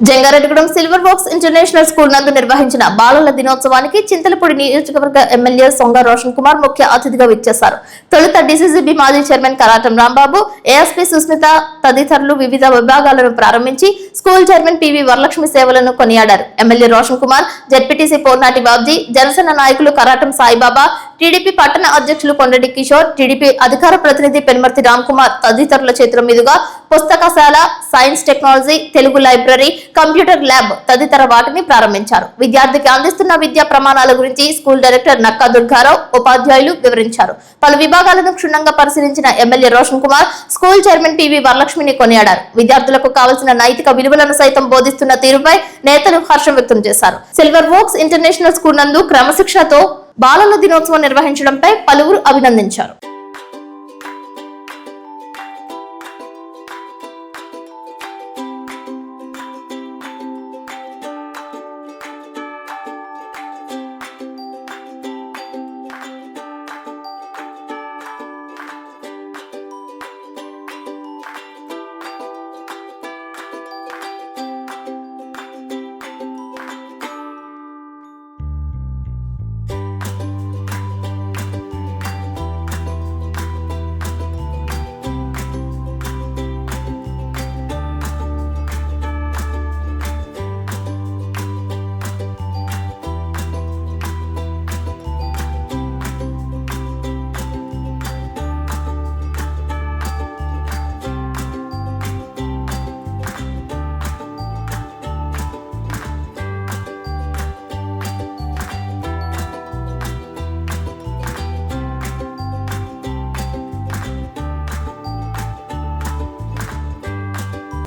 Jangareddygudem silver box international school నందు నిర్వహించిన బాలల దినోత్సవానికి చింతలపూడి నియోజకవర్గ ఎమ్మెల్యే సొంగ రోషన్ కుమార్ ముఖ్య అతిథిగా విచ్చేశారు. తొలుత డిసిసిబి మాజీ చైర్మన్ కరాటం రాంబాబు ఏఎస్పీ సుస్మిత తదితరులు వివిధ విభాగాలను ప్రారంభించి స్కూల్ చైర్మన్ పివి వరలక్ష్మి సేవలను కొనియాడారు. ఎమ్మెల్యే రోషన్ కుమార్ జెడ్పీటీసీ పోర్నాటి బాబ్జీ జనసేన నాయకులు కరాటం సాయిబాబా టీడీపీ పట్టణ అధ్యక్షులు కొండటి కిషోర్ టీడీపీ అధికార ప్రతినిధి పెనుమర్తి రామ్ కుమార్ తదితరుల చేతుల మీదుగా పుస్తకశాల science technology Telugu library computer lab తదితర వాటిని ప్రారంభించారు. విద్యార్థికి అందిస్తున్న విద్యా ప్రమాణాల గురించి స్కూల్ డైరెక్టర్ నక్కా దుర్గారావు ఉపాధ్యాయులు వివరించారు. పలు విభాగాలను క్షుణ్ణంగా పరిశీలించిన MLA Roshan Kumar school chairman PV వరలక్ష్మిని కొనియాడారు. విద్యార్థులకు కావలసిన నైతిక విలువలను సైతం బోధిస్తున్న తీరుపై నేతలు హర్షం వ్యక్తం చేశారు. సిల్వర్ వోక్స్ ఇంటర్నేషనల్ స్కూల్ నందు క్రమశిక్షణతో బాలల దినోత్సవం నిర్వహించడంపై పలువురు అభినందించారు.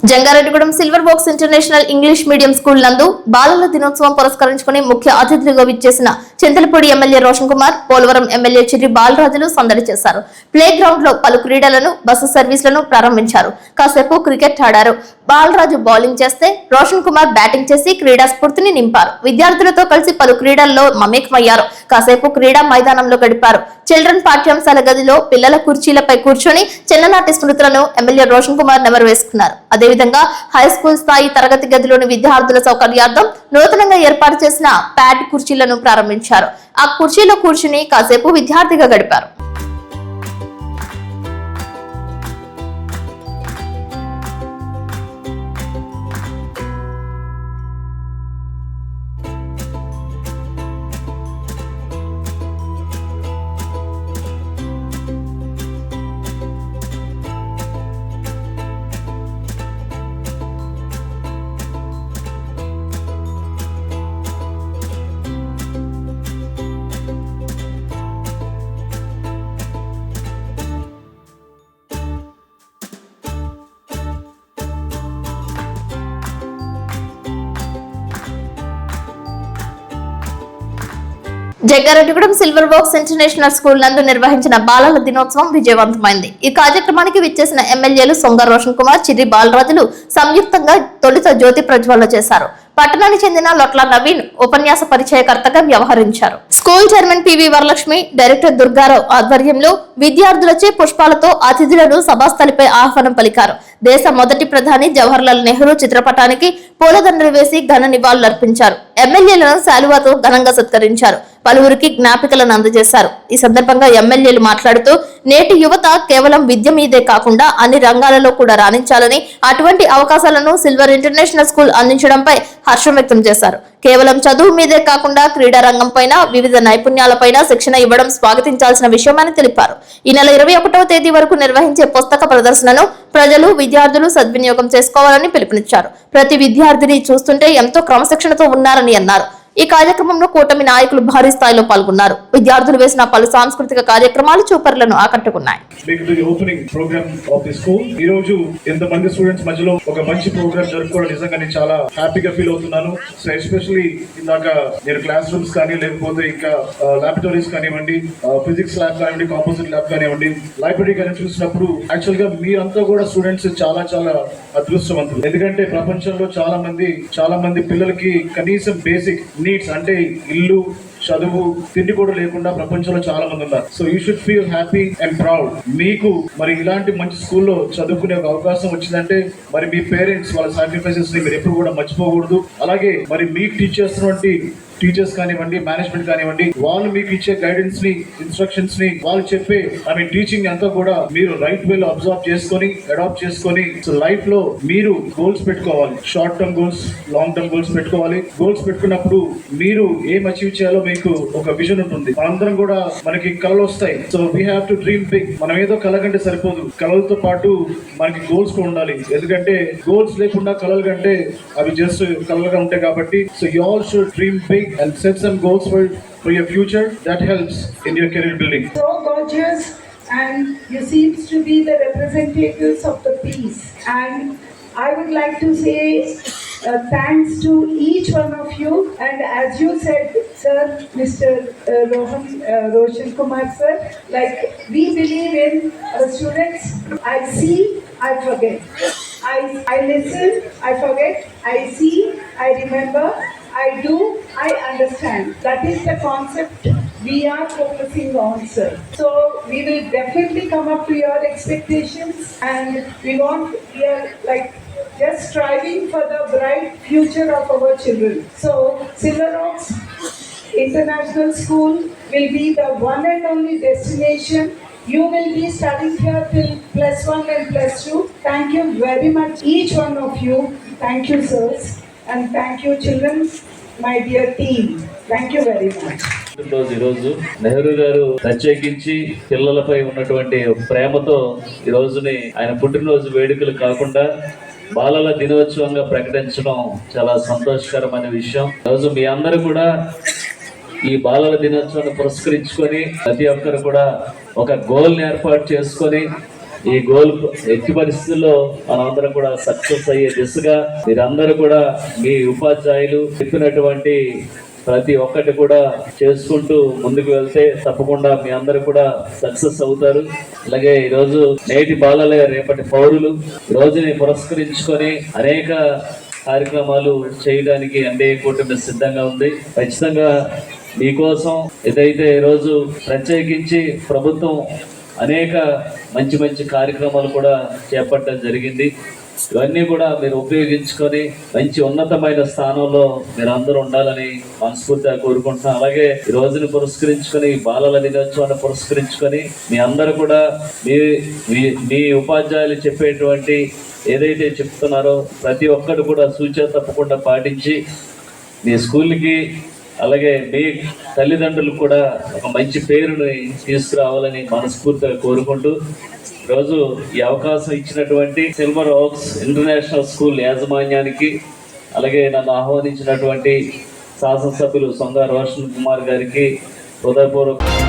Jangareddygudem silver box international English medium school నందు బాలల దినోత్సవం పురస్కరించుకుని ముఖ్య అతిథులుగా విచ్చేసిన చింతలపూడి ఎమ్మెల్యే రోషన్ కుమార్ పోలవరం ఎమ్మెల్యే చిర్రి బాలరాజులు సందడి చేశారు. ప్లే గ్రౌండ్లో పలు క్రీడలను బస్సు సర్వీసులను ప్రారంభించారు. కాసేపు క్రికెట్ ఆడారు. బాలరాజు బౌలింగ్ చేస్తే రోషన్ కుమార్ బ్యాటింగ్ చేసి క్రీడా స్ఫూర్తిని నింపారు. విద్యార్థులతో కలిసి పలు క్రీడల్లో మమేకమయ్యారు. కాసేపు క్రీడా మైదానంలో గడిపారు. చిల్డ్రన్ పాఠ్యాంశాల గదిలో పిల్లల కుర్చీలపై కూర్చొని చిన్ననాటి స్మృతులను ఎమ్మెల్యే రోషన్ కుమార్ నెమరు వేసుకున్నారు అదేవిధంగా హై స్కూల్ స్థాయి తరగతి గదిలోని విద్యార్థుల సౌకర్యార్థం నూతనంగా ఏర్పాటు చేసిన ప్యాడ్ కుర్చీలను ప్రారంభించారు. ఆ కుర్చీలో కూర్చుని కాసేపు విద్యార్థిగా గడిపారు. Jaggareddygudem silver box international school నందు నిర్వహించిన బాలల దినోత్సవం విజయవంతమైంది. ఈ కార్యక్రమానికి విచ్చేసిన ఎమ్మెల్యేలు సొంగ రోషన్ కుమార్ చిరి బాలరాజులు సంయుక్తంగా తొలుత జ్యోతి ప్రజ్వల చేశారు. పట్టణానికి చెందిన లొట్ల నవీన్ ఉపన్యాస పరిచయకర్తగా వ్యవహరించారు. School chairman PV Varalakshmi director Durgarao ఆధ్వర్యంలో విద్యార్థులచే పుష్పాలతో అతిథులను సభాస్థలిపై ఆహ్వానం పలికారు. దేశ మొదటి ప్రధాని జవహర్లాల్ నెహ్రూ చిత్రపటానికి పూలదండలు వేసి ఘన నివాళులర్పించారు. ఎమ్మెల్యేలను శాలువాతో ఘనంగా సత్కరించారు. పలువురికి జ్ఞాపికలను అందజేశారు. ఈ సందర్భంగా ఎమ్మెల్యేలు మాట్లాడుతూ నేటి యువత కేవలం విద్య మీదే కాకుండా అన్ని రంగాలలో కూడా రాణించాలని అటువంటి అవకాశాలను సిల్వర్ ఇంటర్నేషనల్ స్కూల్ అందించడంపై హర్షం వ్యక్తం చేశారు. కేవలం చదువు మీదే కాకుండా క్రీడా రంగంపైన వివిధ నైపుణ్యాలపైన శిక్షణ ఇవ్వడం స్వాగతించాల్సిన విషయమని తెలిపారు. ఈ నెల ఇరవై ఒకటవ తేదీ వరకు నిర్వహించే పుస్తక ప్రదర్శనను ప్రజలు విద్యార్థులు సద్వినియోగం చేసుకోవాలని పిలుపునిచ్చారు. ప్రతి విద్యార్థిని చూస్తుంటే ఎంతో క్రమశిక్షణతో ఉన్నారని అన్నారు. ఈ కార్యక్రమంలో కూటమి నాయకులు భారీ స్థాయిలో పాల్గొన్నారు. విద్యార్థులు వేసిన పలు సాంస్కృతిక కార్యక్రమాలు చూపరులను ఆకట్టుకున్నాయి. మీకు the opening of the school ఈ రోజు ఎంతమంది స్టూడెంట్స్ మధ్యలో ఒక మంచి ప్రోగ్రామ్ జరుపుకోవడం నిజంగా నేను చాలా హ్యాపీగా ఫీల్ అవుతున్నాను. సో ఎస్పెషల్లీ ఇందాక నేను క్లాస్ రూమ్స్ కానీ లేకపోతే ఇంకా లాబొరేటరీస్ కానివ్వండి ఫిజిక్స్ ల్యాబ్ కానివ్వండి కాంపోజిట్ ల్యాబ్ కానివ్వండి లైబ్రరీ కానీ చూసినప్పుడు యాక్చువల్గా మీరంతా కూడా స్టూడెంట్స్ చాలా చాలా అదృష్టవంతులు. ఎందుకంటే ప్రపంచంలో చాలా మంది చాలా మంది పిల్లలకి కనీసం బేసిక్ నీడ్స్ అంటే ఇల్లు చదువు తిండి కూడా లేకుండా ప్రపంచంలో చాలా మంది ఉన్నారు. So you should feel happy and proud మీకు మరి ఇలాంటి మంచి స్కూల్లో చదువుకునే ఒక అవకాశం వచ్చిందంటే మరి మీ పేరెంట్స్ వాళ్ళ సాక్రిఫైసెస్ని మీరు ఎప్పుడు కూడా మర్చిపోకూడదు. అలాగే మరి మీకు టీచర్స్ వంటి టీచర్స్ కానివ్వండి మేనేజ్మెంట్ కానివ్వండి వాళ్ళు మీకు ఇచ్చే గైడెన్స్ని ఇన్స్ట్రక్షన్స్ని వాళ్ళు చెప్పే ఐ మీన్ టీచింగ్ అంతా కూడా మీరు రైట్ వే లో అబ్జర్వ్ చేసుకొని అడాప్ట్ చేసుకొని లైఫ్లో మీరు గోల్స్ పెట్టుకోవాలి. Short term goals long term goals పెట్టుకోవాలి. గోల్స్ పెట్టుకున్నప్పుడు మీరు ఏం అచీవ్ చేయాలో మీకు ఒక విజన్ ఉంటుంది. మనందరం కూడా మనకి కళలు వస్తాయి. So we have to dream big మనం ఏదో కళ కంటే సరిపోదు. కళలతో పాటు మనకి గోల్స్ కూడా ఉండాలి. ఎందుకంటే గోల్స్ లేకుండా కళలు కంటే అవి జస్ట్ కళలుగా ఉంటాయి కాబట్టి so you all should dream big and set some goals for, for your future. That helps in your career building. So gorgeous and you seems to be the representatives of the peace. And I would like to say uh, thanks to each one of you. And as you said, sir, Mr. Uh, Rohan uh, Roshan Kumar, sir, like we believe in our students. I see, I forget. I, I listen, I forget. I see, I remember. I do, I understand. That is the concept we are focusing on, sir. So we will definitely come up to your expectations and we want, we are like just striving for the bright future of our children. So Silver Oaks International School will be the one and only destination. You will be studying here till plus one and plus two. Thank you very much, each one of you. Thank you, sirs. And thank you children my dear team thank you very much రోజు ఈరోజు నెహ్రూ గారు ప్రత్యేకించి పిల్లలపై ఉన్నటువంటి ప్రేమతో ఈ రోజుని ఆయన పుట్టినరోజు వేడుకలు కాకుండా బాలల దినోత్సవంగా ప్రకటించడం చాలా సంతోషకరమైన విషయం. ఈరోజు మీ అందరూ కూడా ఈ బాలల దినోత్సవాన్ని పురస్కరించుకొని ప్రతి ఒక్కరు కూడా ఒక గోల్ని ఏర్పాటు చేసుకొని ఈ గోల్ ఎట్టి పరిస్థితుల్లో మనందరం కూడా సక్సెస్ అయ్యే దిశగా మీరందరూ కూడా మీ ఉపాధ్యాయులు చెప్పినటువంటి ప్రతి ఒక్కటి కూడా చేసుకుంటూ ముందుకు వెళ్తే తప్పకుండా మీ అందరూ కూడా సక్సెస్ అవుతారు. అలాగే ఈరోజు నేటి బాలలే రేపటి పౌరులు. రోజుని పురస్కరించుకొని అనేక కార్యక్రమాలు చేయడానికి ఎన్డీఏ కూటమి సిద్ధంగా ఉంది. ఖచ్చితంగా మీకోసం ఏదైతే ఈరోజు ప్రత్యేకించి ప్రభుత్వం అనేక మంచి మంచి కార్యక్రమాలు కూడా చేపట్టడం జరిగింది. ఇవన్నీ కూడా మీరు ఉపయోగించుకొని మంచి ఉన్నతమైన స్థానంలో మీరు అందరూ ఉండాలని మనస్ఫూర్తిగా కోరుకుంటున్నాం అలాగే ఈ రోజుని పురస్కరించుకొని బాలల దినోత్సవాన్ని పురస్కరించుకొని మీ అందరూ కూడా మీ మీ- మీ ఉపాధ్యాయులు చెప్పేటువంటి ఏదైతే చెప్తున్నారో ప్రతి ఒక్కరు కూడా సూచన తప్పకుండా పాటించి మీ స్కూల్కి అలాగే మీ తల్లిదండ్రులు కూడా ఒక మంచి పేరుని తీసుకురావాలని మనస్ఫూర్తిగా కోరుకుంటూ ఈరోజు ఈ అవకాశం ఇచ్చినటువంటి సిల్వర్ ఓక్స్ ఇంటర్నేషనల్ స్కూల్ యాజమాన్యానికి అలాగే నన్ను ఆహ్వానించినటువంటి శాసనసభ్యులు సొంగ రోషన్ కుమార్ గారికి హృదయపూర్వక